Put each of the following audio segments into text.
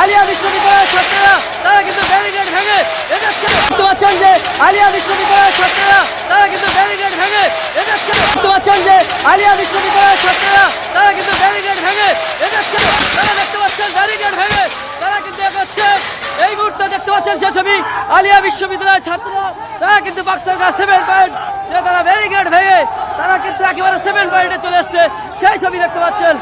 আলিয়া বিশ্ববিদ্যালয়ের ছাত্ররা, তারা কিন্তু ব্যারিকেড ভেঙে এদেরকে দেখতে পাচ্ছেন যে আলিয়া বিশ্ববিদ্যালয়ের ছাত্ররা, তারা কিন্তু ব্যারিকেড ভেঙে এদেরকে দেখতে পাচ্ছেন যে আলিয়া বিশ্ববিদ্যালয়ের ছাত্ররা, তারা কিন্তু ব্যারিকেড ভেঙে এদেরকে তারা দেখতে পাচ্ছেন ব্যারিকেড ভেঙে, তারা কিন্তু এগোচ্ছে। এই মুহূর্তে দেখতে পাচ্ছেন সে ছবি, আলিয়া বিশ্ববিদ্যালয়ের ছাত্ররা, তারা কিন্তু কাছে সেভেন পয়েন্ট তারা ব্যারিকেড ভেঙে, তারা কিন্তু একেবারে সেভেন পয়েন্টে চলে এসছে। সেই ছবি দেখতে পাচ্ছেন।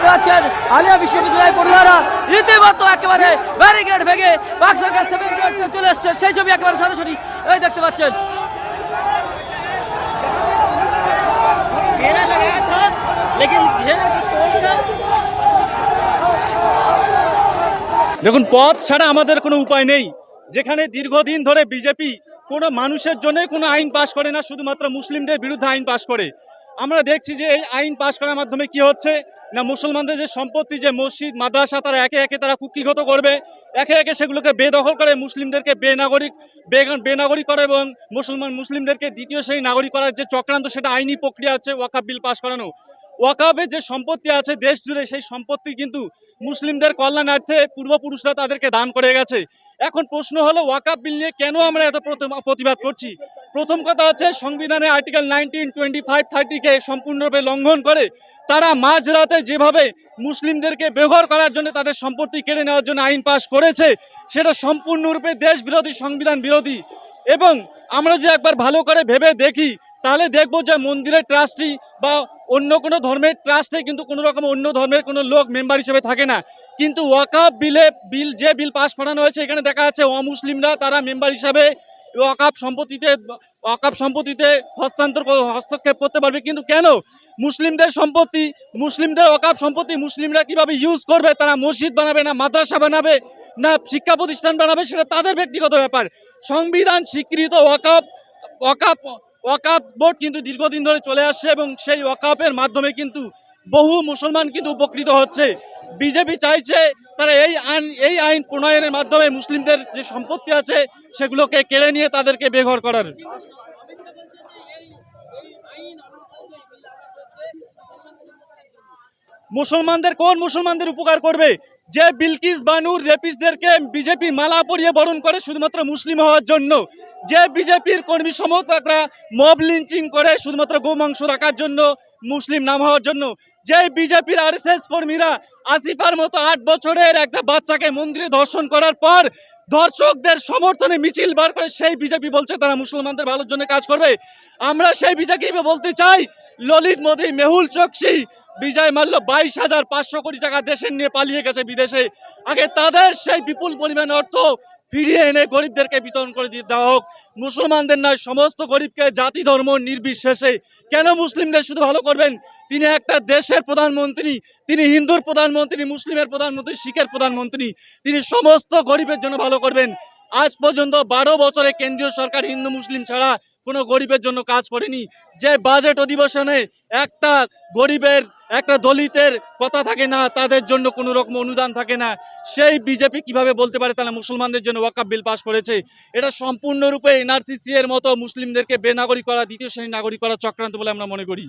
দেখতে পাচ্ছেন আলিয়া বিশ্ববিদ্যালয়ের পড়ুয়ারা রীতিমতো একেবারে ব্যারিকেড ভেঙে বাক্সের কাছে চলে এসছে। সেই ছবি একেবারে সরাসরি এই দেখতে পাচ্ছেন। দেখুন, পথ ছাড়া আমাদের কোনো উপায় নেই। যেখানে দীর্ঘদিন ধরে বিজেপি কোনো মানুষের জন্যই কোনো আইন পাশ করে না, শুধুমাত্র মুসলিমদের বিরুদ্ধে আইন পাশ করে। আমরা দেখছি যে এই আইন পাশ করার মাধ্যমে কি হচ্ছে? না, মুসলমানদের যে সম্পত্তি, যে মসজিদ, মাদ্রাসা, তারা একে একে তারা কুক্ষিগত করবে। একে একে সেগুলোকে বেদখল করে মুসলিমদেরকে বেনাগরিক বেগ- বেনাগরিক করে এবং মুসলমান মুসলিমদেরকে দ্বিতীয় শ্রেণি নাগরিক করার যে চক্রান্ত, সেটা আইনি প্রক্রিয়া হচ্ছে ওয়াকাব বিল পাশ করানো। ওয়াকাবের যে সম্পত্তি আছে দেশ জুড়ে, সেই সম্পত্তি কিন্তু মুসলিমদের কল্যাণার্থে পূর্বপুরুষরা তাদেরকে দান করে গেছে। এখন প্রশ্ন হলো ওয়াকাব বিল নিয়ে কেন আমরা এত প্রতিবাদ করছি? প্রথম কথা হচ্ছে সংবিধানে আর্টিকেল নাইনটিন টোয়েন্টি ফাইভ থার্টিকে সম্পূর্ণরূপে লঙ্ঘন করে তারা মাঝরাতে যেভাবে মুসলিমদেরকে ব্যবহার করার জন্য তাদের সম্পত্তি কেড়ে নেওয়ার জন্য আইন পাশ করেছে, সেটা সম্পূর্ণরূপে দেশ বিরোধী সংবিধান বিরোধী। এবং আমরা যে একবার ভালো করে ভেবে দেখি, তাহলে দেখব যে মন্দিরের ট্রাস্টি বা অন্য কোনো ধর্মের ট্রাস্টে কিন্তু কোনো রকম অন্য ধর্মের কোনো লোক মেম্বার হিসেবে থাকে না। কিন্তু ওয়াকাফ বিলে বিল, যে বিল পাস করানো হয়েছে, এখানে দেখা যাচ্ছে অমুসলিমরা তারা মেম্বার হিসাবে ওয়াকাব সম্পত্তিতে ওয়াকাব সম্পত্তিতে হস্তান্তর হস্তক্ষেপ করতে পারবে। কিন্তু কেন? মুসলিমদের সম্পত্তি, মুসলিমদের ওয়াকাব সম্পত্তি মুসলিমরা কীভাবে ইউজ করবে? তারা মসজিদ বানাবে না মাদ্রাসা বানাবে না শিক্ষা প্রতিষ্ঠান বানাবে? সেটা তাদের ব্যক্তিগত ব্যাপার। সংবিধান স্বীকৃত ওয়াকাব ওয়াকাপ ওয়াকাপ বোর্ড কিন্তু দীর্ঘদিন ধরে চলে আসছে এবং সেই ওয়াকাপের মাধ্যমে কিন্তু বহু মুসলমান কিন্তু উপকৃত হচ্ছে। বিজেপি চাইছে তারা এই আইন এই আইন প্রণয়নের মাধ্যমে মুসলিমদের যে সম্পত্তি আছে, সেগুলোকে কেড়ে নিয়ে তাদেরকে বেঘর করার। মুসলমানদের কোন মুসলমানদের উপকার করবে? যে বিলকিস বানুর রেপিসদেরকে বিজেপি মালা পরিয়ে বরণ করে শুধুমাত্র মুসলিম হওয়ার জন্য। যে বিজেপির কর্মী সমর্থকরা মব লিঞ্চিং করে শুধুমাত্র গোমাংস রাখার জন্য মুসলিম নাম হওয়ার জন্য যে বিজেপির আরএসএস কর্মীরা আসিফার মতো আট বছরের একটা বাচ্চাকে মন্দিরে ধর্ষণ করার পর দর্শকদের সমর্থনে মিছিল বার করে সেই বিজেপি বলছে তারা মুসলমানদের ভালোর জন্য কাজ করবে। আমরা সেই বিজেপিকে বলতে চাই, ললিত মোদী, মেহুল চোকসি, বিজয় মাল্য বাইশ হাজার পাঁচশো কোটি টাকা দেশের নিয়ে পালিয়ে গেছে বিদেশে। আগে তাদের সেই বিপুল পরিমাণ অর্থ ফিরিয়ে এনে গরিবদেরকে বিতরণ করে দিয়ে দেওয়া হোক। মুসলমানদের নয়, সমস্ত গরিবকে জাতি, ধর্ম নির্বিশেষে। কেন মুসলিমদের শুধু ভালো করবেন? তিনি একটা দেশের প্রধানমন্ত্রী, তিনি হিন্দুর প্রধানমন্ত্রী, মুসলিমের প্রধানমন্ত্রী, শিখের প্রধানমন্ত্রী। তিনি সমস্ত গরিবের জন্য ভালো করবেন। আজ পর্যন্ত বারো বছরে কেন্দ্রীয় সরকার হিন্দু, মুসলিম ছাড়া কোনো গরিবের জন্য কাজ করেনি। যে বাজেট অধিবেশনে একটা গরিবের একটা দলিতের কথা থাকে না, তাদের জন্য কোনো রকম অনুদান থাকে না। সেই বিজেপি কীভাবে বলতে পারে? তাহলে মুসলমানদের জন্য ওয়াকাপ বিল পাশ করেছে। এটা সম্পূর্ণরূপে এনআরসিসি এর মতো মুসলিমদেরকে বেনাগরিক করা, দ্বিতীয় শ্রেণির নাগরিক করা চক্রান্ত বলে আমরা মনে করি।